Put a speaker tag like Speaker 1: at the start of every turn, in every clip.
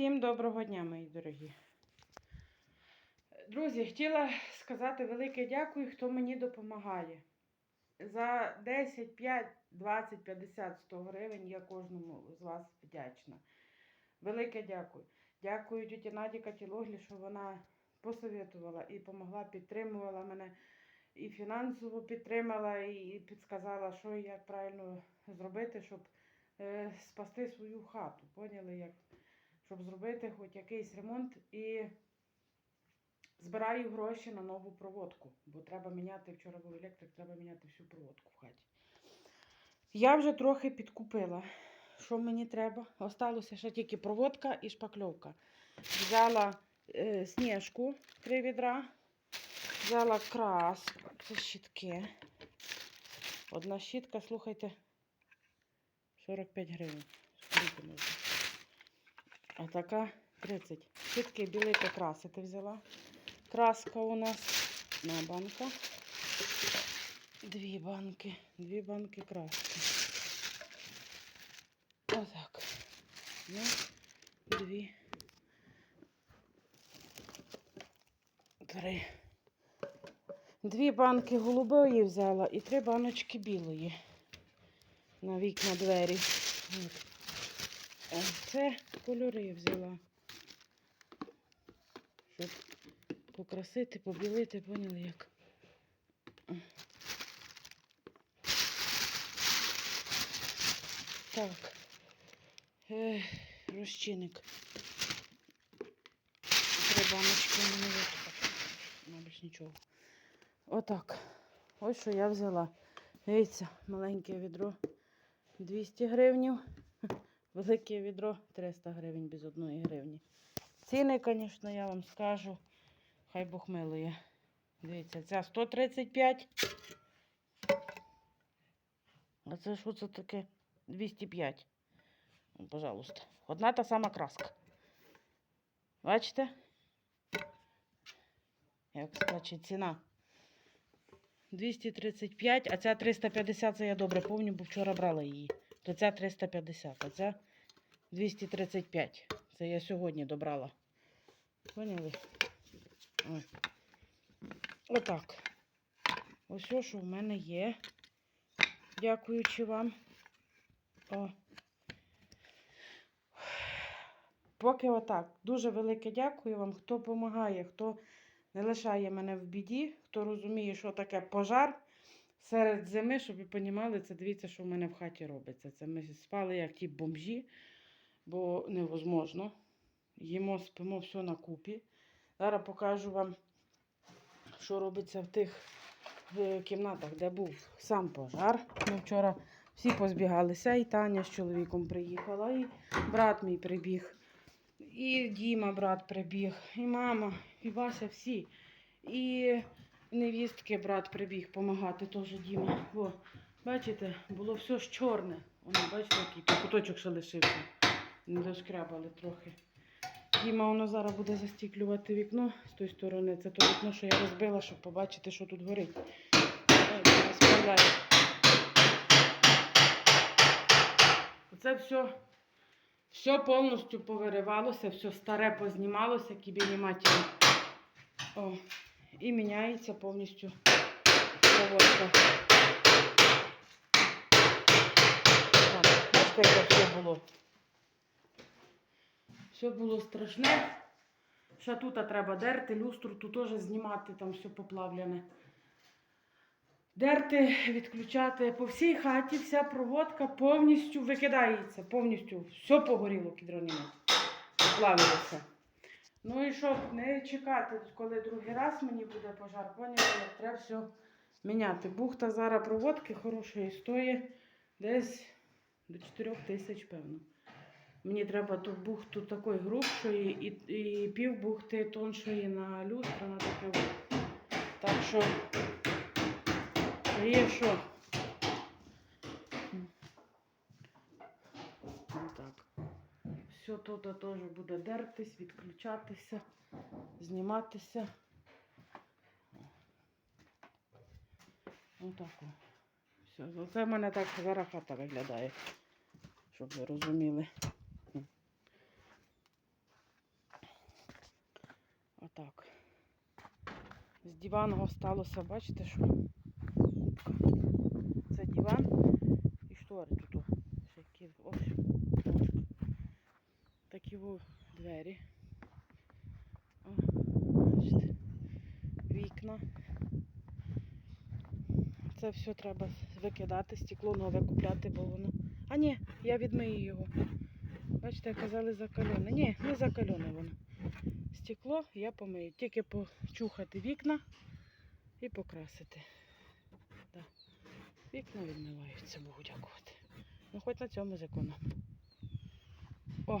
Speaker 1: Всім доброго дня, мої дорогі. Друзі, хотіла сказати велике дякую, хто мені допомагає. За 10, 5, 20, 50, 100 гривень я кожному з вас вдячна. Велике дякую. Дякую тіті Наді Катілоглі, що вона посоветувала і допомогла, підтримувала мене, і фінансово підтримала, і підказала, що і як правильно зробити, щоб е, спасти свою хату. Поняли, як? Щоб зробити хоч якийсь ремонт і збираю гроші на нову проводку, бо треба міняти, вчора був електрик, треба міняти всю проводку в хаті. Я вже трохи підкупила. Що мені треба? Осталося ще тільки проводка і шпакльовка. Взяла е, сніжку три відра, взяла краску, це щітки. Одна щітка, слухайте, 45 гривень. Скільки? А така 30. Щітки білити красити взяла. Краска у нас одна банка. Дві банки. Дві банки краски. Отак. Ну, дві. Три. Дві банки голубої взяла і три баночки білої. На вікна двері. От. Це кольори взяла. Щоб покрасити, побілити, поняли як. Так. Е, розчинник. Три баночки в мене от. Нема нічого. Отак. Ось що я взяла. Дивіться, маленьке відро 200 гривнів. Велике відро 300 гривень без одної гривні. Ціни, звісно, я вам скажу. Хай Бог милує. Дивіться, ця 135. А це що це таке? 205. Ну, пожалуйста. Одна та сама краска. Бачите? Як скаче ціна. 235, а ця 350, це я добре пам'ятаю, бо вчора брала її. Ця 350, а ця 235. Це я сьогодні добрала. Поняли? Отак. Ось що, що в мене є. Дякуючи вам. О. Поки отак. Дуже велике дякую вам, хто допомагає, хто не лишає мене в біді, хто розуміє, що таке пожар серед зими, щоб ви розуміли, це дивіться, що в мене в хаті робиться. Це ми спали як ті бомжі, бо невозможно. Їмо, спимо все на купі. Зараз покажу вам, що робиться в тих кімнатах, де був сам пожар. Ми вчора всі позбігалися, і Таня з чоловіком приїхала, і брат мій прибіг, і Діма, брат прибіг, і мама, і Вася, всі. І невістки брат прибіг допомагати, теж Діма. О, бачите, було все ж чорне. Воно, бачите, який куточок ще лишився. Не дошкрябали трохи. Діма воно зараз буде застіклювати вікно з тої сторони. Це то вікно, що я розбила, щоб побачити, що тут горить. Оце все, все повністю повиривалося, все старе познімалося, кібіні матері. О, і міняється повністю проводка. Так, Бачите, яке все було. Все було страшне. Ще тут треба дерти, люстру тут теж знімати, там все поплавлене. Дерти, відключати. По всій хаті вся проводка повністю викидається. Повністю все погоріло кідронime. Поплавилося. Ну і щоб не чекати, коли другий раз мені буде пожар, поняли, треба все міняти. Бухта зараз проводки хорошої стоїть десь до 4 тисяч, певно. Мені треба ту бухту такої грубшої і, і пів бухти тоншої на люстра, на таке. Так що є що. все тут теж буде дертись, відключатися, зніматися. Отако. Все, Оце в мене так зараз хата виглядає, щоб ви розуміли. Отак. З диваного сталося, бачите, що це диван і штори тут. Ось. Во двері. О, бачите. Вікна. Це все треба викидати, стекло нове купляти, бо воно. А ні, я відмию його. Бачите, казали закалене. Ні, не закалене воно. Стекло я помию. Тільки почухати вікна і покрасити. Да. Вікна відмиваються, Богу дякувати. Ну хоч на цьому зекономимо. О!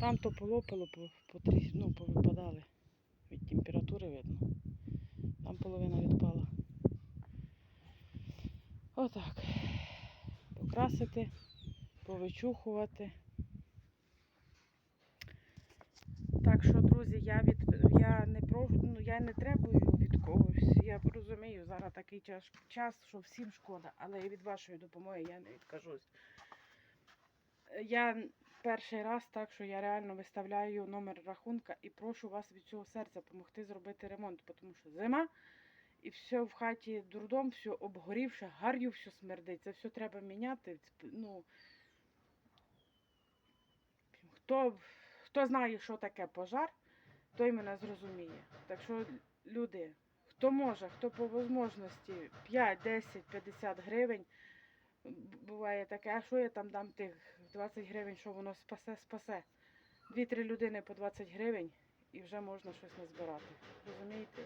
Speaker 1: Там то полопало, по, потріс- ну, повипадали. Від температури видно. Там половина відпала. Отак. Покрасити, повичухувати. Так що, друзі, я від я не ну я не требую від когось. Я розумію, зараз такий час, час, що всім шкода, але і від вашої допомоги я не відкажусь. Я перший раз так, що я реально виставляю номер рахунка і прошу вас від цього серця допомогти зробити ремонт, тому що зима і все в хаті дурдом, все обгорівше, гар'ю все смердить. Це все треба міняти. Ну, хто, хто знає, що таке пожар, той мене зрозуміє. Так що, люди, хто може, хто по можливості 5, 10, 50 гривень, буває таке, а що я там дам тих 20 гривень, що воно спасе, спасе. Дві-три людини по 20 гривень і вже можна щось назбирати. Розумієте?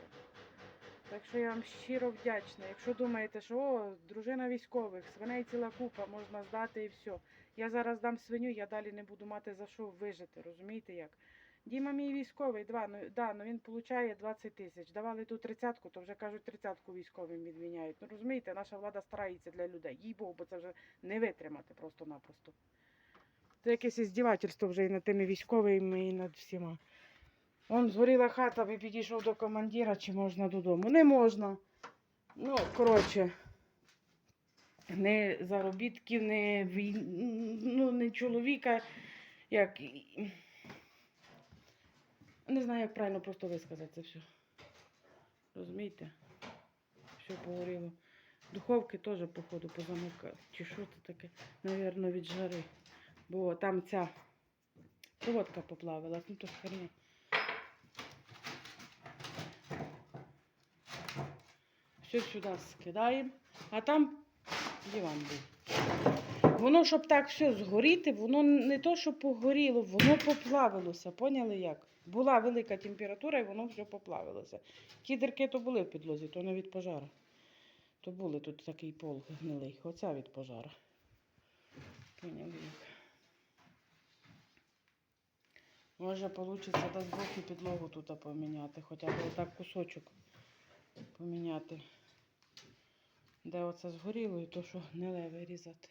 Speaker 1: Так що я вам щиро вдячна. Якщо думаєте, що о, дружина військових, свиней ціла купа, можна здати і все. Я зараз дам свиню, я далі не буду мати за що вижити, розумієте як? Діма мій військовий, два, ну, да, ну він получає 20 тисяч. Давали ту тридцятку, то вже кажуть, тридцятку військовим відміняють. Ну розумієте, наша влада старається для людей. Їй Богу, бо це вже не витримати просто-напросто. Це якесь іздівательство вже і над тими військовими, і над всіма. Он згоріла хата, ви підійшов до командира, чи можна додому. Не можна. Ну, коротше, не заробітків, не, ну, не чоловіка, як. Не знаю, як правильно просто висказати це все. Розумієте? Все погоріло. Духовки теж, походу, позамикали. Чи що це таке? Навірно, від жари. Бо там ця проводка поплавилась, ну то херня. Все сюди скидаємо, а там диван був. Воно, щоб так все згоріти, воно не то, що погоріло, воно поплавилося. Поняли як? Була велика температура і воно все поплавилося. Ті дірки то були в підлозі, то не від пожару. То були тут такий пол гнилий. Оця від пожару. Поняли як? Може, вийде дасть Бог і підлогу тут поміняти, хоча б отак кусочок поміняти. Де оце згоріло і то, що гниле вирізати.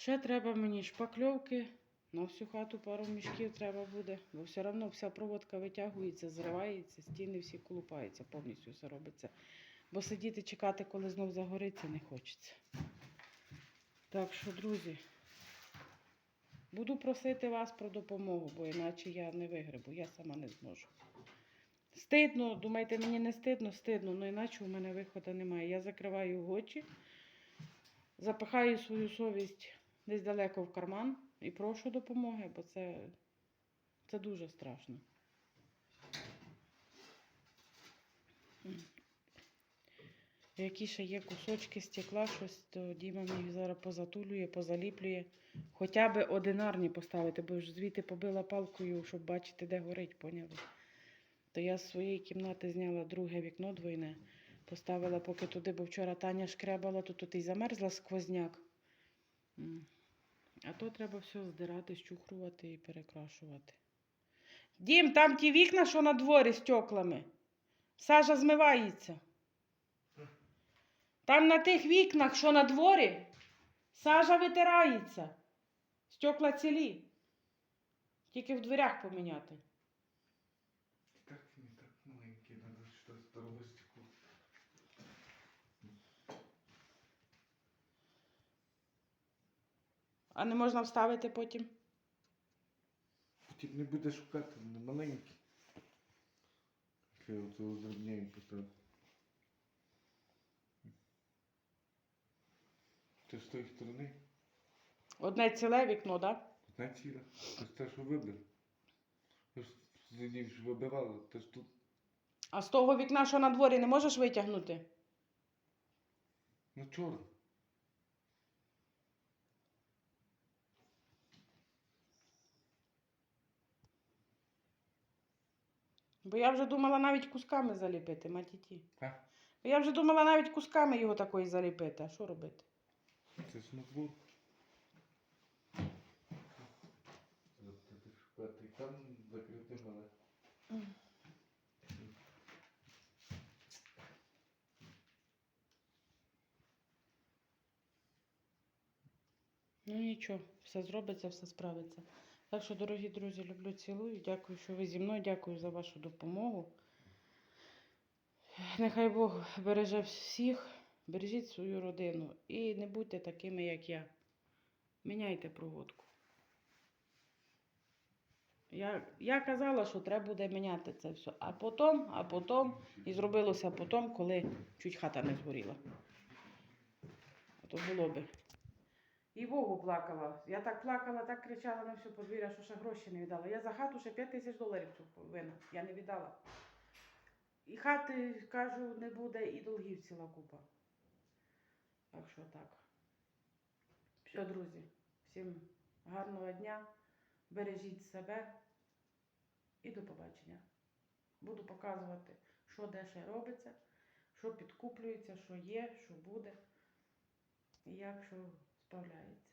Speaker 1: Ще треба мені шпакльовки. На всю хату пару мішків треба буде, бо все одно вся проводка витягується, зривається, стіни всі колупаються, повністю все робиться. Бо сидіти чекати, коли знов загориться, не хочеться. Так що, друзі, буду просити вас про допомогу, бо іначе я не вигребу, я сама не зможу. Стидно, думаєте, мені не стидно, стидно, ну іначе у мене виходу немає. Я закриваю очі, запихаю свою совість десь далеко в карман і прошу допомоги, бо це, це дуже страшно. Які ще є кусочки стекла, щось, то Діма мені зараз позатулює, позаліплює. Хоча б одинарні поставити, бо ж звідти побила палкою, щоб бачити, де горить, поняли? То я з своєї кімнати зняла друге вікно двойне, поставила поки туди, бо вчора Таня шкребала, то тут і замерзла сквозняк. А то треба все здирати, щухрувати і перекрашувати. Дім, там ті вікна, що на дворі стеклами. Сажа змивається. Там на тих вікнах, що на дворі, сажа витирається. Стекла цілі. Тільки в дверях поміняти.
Speaker 2: Так не так маленький, надо что-то второе стекло.
Speaker 1: А не можна вставити потім.
Speaker 2: Потім не буде шукати, вони маленькі. ще оце зрівняємо поставити. Це з тої сторони?
Speaker 1: Одне ціле вікно, так?
Speaker 2: Одна ціла. Це ж те, що вибив. Ви ж сидів, вибивали, це ж тут.
Speaker 1: А з того вікна, що на дворі, не можеш витягнути?
Speaker 2: Ну чорно.
Speaker 1: Бо я вже думала навіть кусками заліпити, матіті.
Speaker 2: А?
Speaker 1: Я вже думала навіть кусками його такої заліпити. А що робити?
Speaker 2: Це ж шукати. Там закрити мене.
Speaker 1: Ну нічого, все зробиться, все справиться. Так що, дорогі друзі, люблю, цілую. Дякую, що ви зі мною. Дякую за вашу допомогу. Нехай Бог береже всіх, бережіть свою родину і не будьте такими, як я. Міняйте проводку. Я, я казала, що треба буде міняти це все. А потім, а потім, і зробилося потім, коли чуть хата не згоріла. А то було би. І Богу плакала. Я так плакала, так кричала на всю подвір'я, що ще гроші не віддала. Я за хату ще 5 тисяч доларів цю вина. Я не віддала. І хати, кажу, не буде, і долгів ціла купа. Так що так. Все, друзі, всім гарного дня. Бережіть себе і до побачення. Буду показувати, що де ще робиться, що підкуплюється, що є, що буде і як що Alright.